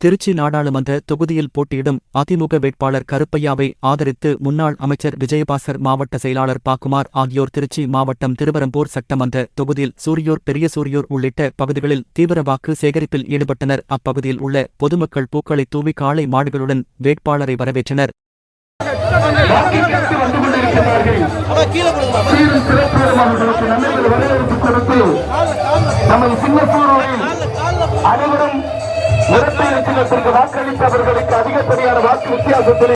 திருச்சி நாடாளுமன்ற தொகுதியில் போட்டியிடும் அதிமுக வேட்பாளர் கருப்பையாவை ஆதரித்து முன்னாள் அமைச்சர் விஜயபாஸ்கர் மாவட்ட செயலாளர் பாக்குமார் ஆகியோர் திருச்சி மாவட்டம் திருவரம்பூர் சட்டமன்ற தொகுதியில் சூரியூர் பெரிய சூரியூர் உள்ளிட்ட பகுதிகளில் தீவிர வாக்கு சேகரிப்பில் ஈடுபட்டனர். அப்பகுதியில் உள்ள பொதுமக்கள் பூக்களை தூவி காளை மாடுகளுடன் வேட்பாளரை வரவேற்றனர். கீழே இலட்சத்திற்கு அவர்களுக்கு அதிகப்படியான வாக்கு வித்தியாசத்தில்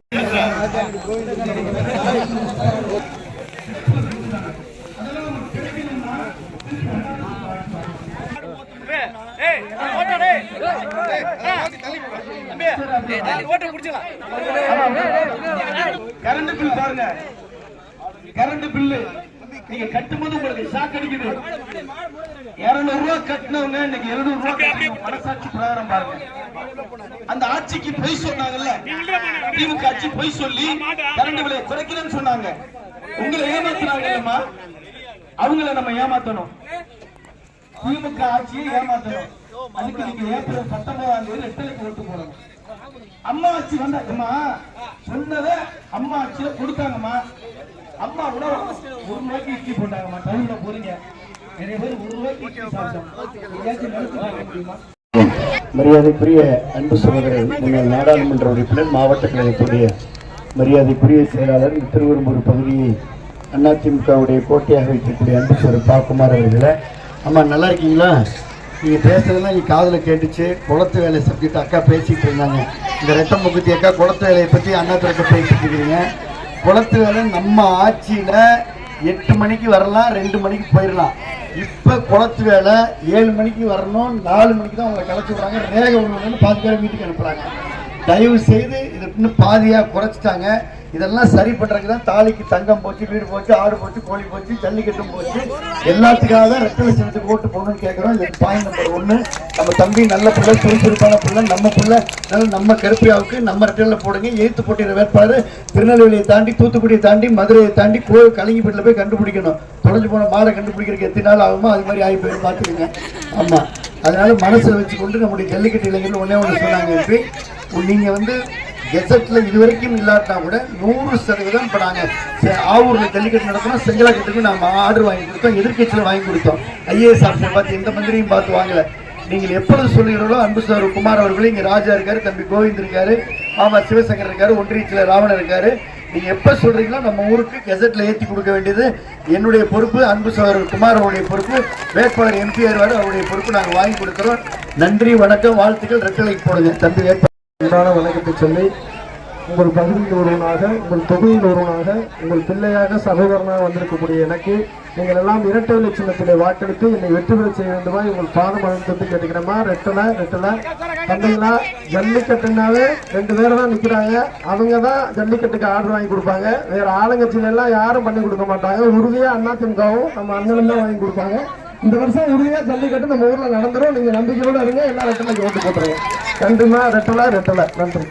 கரண்ட் பில் பாருங்க. Current bill. நீங்க கட்டும்போது உங்களுக்கு ஷாக் அடிக்குது. இருநூறு ரூபாய் கட்டினவங்க இன்னைக்கு எழுநூறு ரூபாய் மனசாட்சி பிரகாரம் பாருங்க. அந்த ஆட்சிக்கு பொய் சொன்னாங்கல்ல? திமுக ஆட்சி பொய் சொல்லி கரண்ட் விலையை குறைக்கிறேன்னு சொன்னாங்க. உங்களை ஏமாத்துறாங்கல்லம்மா அவங்கள நம்ம ஏமாத்தணும். திமுக ஆட்சியை ஏமாத்தணும். அதுக்கு நீங்க ஏப்ரல் பத்தொன்பதாம் தேதி ரெட்டலைக்கு ஓட்டு போடணும். அம்மா ஆட்சி வந்தாக்கம்மா சொன்னதை அம்மா ஆட்சியில கொடுத்தாங்கம்மா. அம்மா உணவு ஒரு ரூபாய்க்கு இட்லி போட்டாங்கம்மா. டவுன்ல போறீங்க. நிறைய பேர் ஒரு ரூபாய்க்கு இட்லி சாப்பிட்டோம். எங்கேயாச்சும் முடியுமா? மரியாதைக்குரிய அன்பு சகோதரர் நீங்கள் நாடாளுமன்ற உறுப்பினர் மாவட்ட கழகத்துடைய மரியாதைக்குரிய செயலாளர் திருவெரும்பூர் பகுதியை அதிமுகவுடைய கோட்டையாக வைக்கக்கூடிய அன்பு சகோதரர் பாக்குமார் அவர்களை. அம்மா நல்லா இருக்கீங்களா? நீங்கள் பேசுறதெல்லாம் நீ காதில் கேட்டுச்சு. குளத்து வேலை சப்ஜெக்ட் அக்கா பேசிகிட்டு இருந்தாங்க. இந்த ரெட்டம் முகுத்தி அக்கா குளத்து வேலையை பற்றி அண்ணா திறக்க பேசிட்டு இருக்கிறீங்க குளத்து வேலை நம்ம ஆட்சியில் எட்டு மணிக்கு வரலாம் ரெண்டு மணிக்கு போயிடலாம் இப்போ குளத்து வேலை ஏழு மணிக்கு வரணும் நாலு மணிக்கு தான் அவங்களை கிளச்சி விட்றாங்க. ரேக ஒன்று பாதி பேர் வீட்டுக்கு அனுப்புகிறாங்க தயவு செய்து இதை இன்னும் பாதியாக குறைச்சிட்டாங்க. இதெல்லாம் சரி பண்ணுறதுக்கு தான் தாலிக்கு தங்கம் போச்சு வீடு போச்சு ஆடு போச்சு கோழி போச்சு ஜல்லிக்கட்டும் போச்சு. எல்லாத்துக்காக தான் ரெட்ட லட்சணத்துக்கு ஓட்டு போகணும்னு கேட்குறோம் இது பாயிண்ட் நம்பர் ஒன்று நம்ம தம்பி நல்ல பிள்ளை சுறுசுறுப்பான பிள்ளை நம்ம பிள்ளை நல்ல நம்ம கருப்பியாவுக்கு நம்ம ரெட்டையில் போடுங்க. எய்த்து போட்டியிட வேட்பாளர் திருநெல்வேலியை தாண்டி தூத்துக்குடியை தாண்டி மதுரையை தாண்டி கோ கலிங்கிப்பட்டில் போய் கண்டுபிடிக்கணும். தொலைஞ்சு போன மாடை கண்டுபிடிக்கிறதுக்கு எத்தனை நாள் ஆகுமோ அது மாதிரி ஆகி போய் பார்த்துக்கோங்க. ஆமாம் அதனால மனசில் வச்சுக்கொண்டு நம்முடைய ஜல்லிக்கட்டு இளைஞர்கள் ஒன்றே ஒன்று சொன்னாங்க இப்போ நீங்கள் வந்து கெசட்ல இதுவரைக்கும் இல்லாட்டா கூட நூறு சதவீதம் இப்போ நாங்கள் ஆவூர்ல ஜல்லிக்கட்டு நடத்தினோம் செங்கலாக்கட்டுக்கு நாம ஆர்டர் வாங்கி கொடுத்தோம் எதிர்க்கட்சியில் வாங்கி கொடுத்தோம். ஐஏஎஸ் ஆஃபீஸர் பார்த்து எந்த மந்திரியும் பார்த்து வாங்கல. நீங்கள் எப்பொழுது சொல்லுகிறீர்களோ அன்பு சார் குமார் அவர்கள் இங்கே ராஜா இருக்காரு தம்பி கோவிந்த் இருக்காரு மாமா சிவசங்கர் இருக்காரு ஒன்றியத்தில் ராவணன் இருக்காரு. நீங்க எப்ப சொல்றீங்களோ நம்ம ஊருக்கு கெசட்ல ஏற்றி கொடுக்க வேண்டியது என்னுடைய பொறுப்பு அன்பு சகோதரர் குமார் அவருடைய பொறுப்பு வேட்பாளர் எம்பிஆர் அவருடைய பொறுப்பு நாங்கள் வாங்கி கொடுக்குறோம். நன்றி வணக்கம் வாழ்த்துக்கள் ரெட்டலைக்கு போடுங்க. தம்பி வேட்பாளர். உண்டான வணக்கத்தை சொல்லி உங்கள் பகுதியில் ஒருவனாக உங்கள் தொகுதியில் ஒருவனாக உங்கள் பிள்ளையாக சகோதரனாக வந்திருக்கக்கூடிய எனக்கு நீங்கள் எல்லாம் இரட்டை லட்சணத்திலே வாக்களித்து என்னை வெற்றி பெற செய்ய வேண்டுமா? உங்கள் பாதம் அழுத்தத்தை கேட்டுக்கிறேமா ரெட்டலை ரெட்டலை. தந்தைங்களா ஜல்லிக்கட்டுனாவே ரெண்டு பேரும் தான் நிற்கிறாங்க அவங்க தான் ஜல்லிக்கட்டுக்கு ஆர்டர் வாங்கி கொடுப்பாங்க. வேற ஆளுங்கட்சியில எல்லாம் யாரும் பண்ணி கொடுக்க மாட்டாங்க. உறுதியாக அதிமுகவும் நம்ம அண்ணனும் தான் வாங்கி கொடுப்பாங்க. இந்த வருஷம் உறுதியாக ஜல்லிக்கட்டு நம்ம ஊரில் நடந்துடும் நீங்கள் நம்பிக்கையோட இருங்க. எல்லா ரெட்டலைக்கு ஓட்டு போட்டுருங்க. நன்றிமா ரெட்டலை ரெட்டலை. நன்றி.